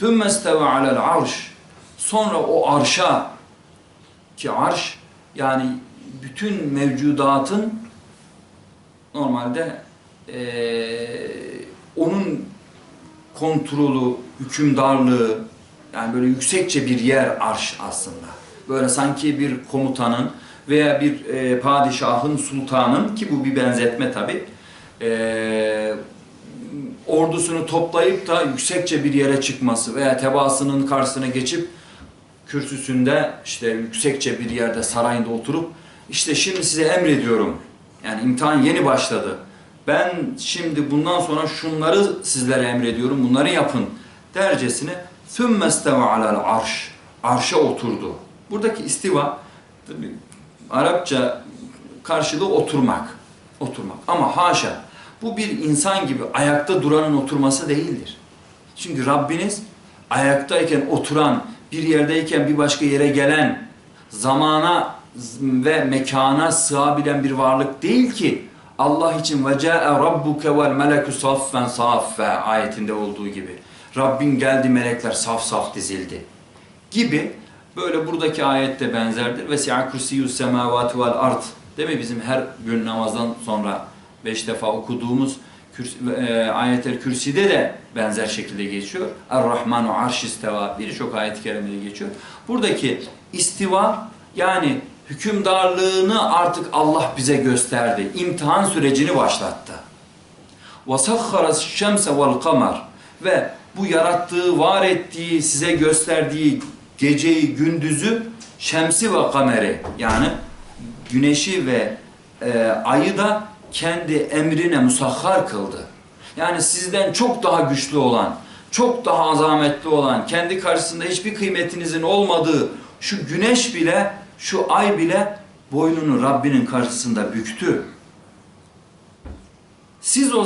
ثُمَّ اسْتَوَ عَلَى الْعَرْشِ Sonra o arşa ki arş yani bütün mevcudatın normalde eee, onun kontrolü, hükümdarlığı yani böyle yüksekçe bir yer arş aslında. Böyle sanki bir komutanın veya bir e, padişahın, sultanın ki bu bir benzetme tabi ordusunu toplayıp da yüksekçe bir yere çıkması veya tebaasının karşısına geçip kürsüsünde işte yüksekçe bir yerde sarayında oturup işte şimdi size emrediyorum. Yani imtihan yeni başladı. Ben şimdi bundan sonra şunları sizlere emrediyorum. Bunları yapın dercesine ثُمَّ اسْتَوَ عَلَى arş Arşa oturdu. Buradaki istiva tabii Arapça karşılığı oturmak. Oturmak. Ama haşa bu bir insan gibi ayakta duranın oturması değildir. Çünkü Rabbiniz ayaktayken oturan, bir yerdeyken bir başka yere gelen, zamana ve mekana sığabilen bir varlık değil ki Allah için ve ca'e rabbuke vel meleku saffen saffe ayetinde olduğu gibi. Rabbin geldi melekler saf saf dizildi gibi böyle buradaki ayette benzerdir. Ve si'a semavati vel ard. Değil mi bizim her gün namazdan sonra beş defa okuduğumuz kürs, e, ayetler kürside de benzer şekilde geçiyor. Er-Rahmanu arş isteva birçok ayet-i kerimede geçiyor. Buradaki istiva yani hükümdarlığını artık Allah bize gösterdi. İmtihan sürecini başlattı. وَسَخَّرَ الشَّمْسَ وَالْقَمَرِ Ve bu yarattığı, var ettiği, size gösterdiği geceyi, gündüzü, şemsi ve kameri yani güneşi ve e, ayı da kendi emrine musahhar kıldı. Yani sizden çok daha güçlü olan, çok daha azametli olan, kendi karşısında hiçbir kıymetinizin olmadığı şu güneş bile, şu ay bile boynunu Rabbinin karşısında büktü. Siz o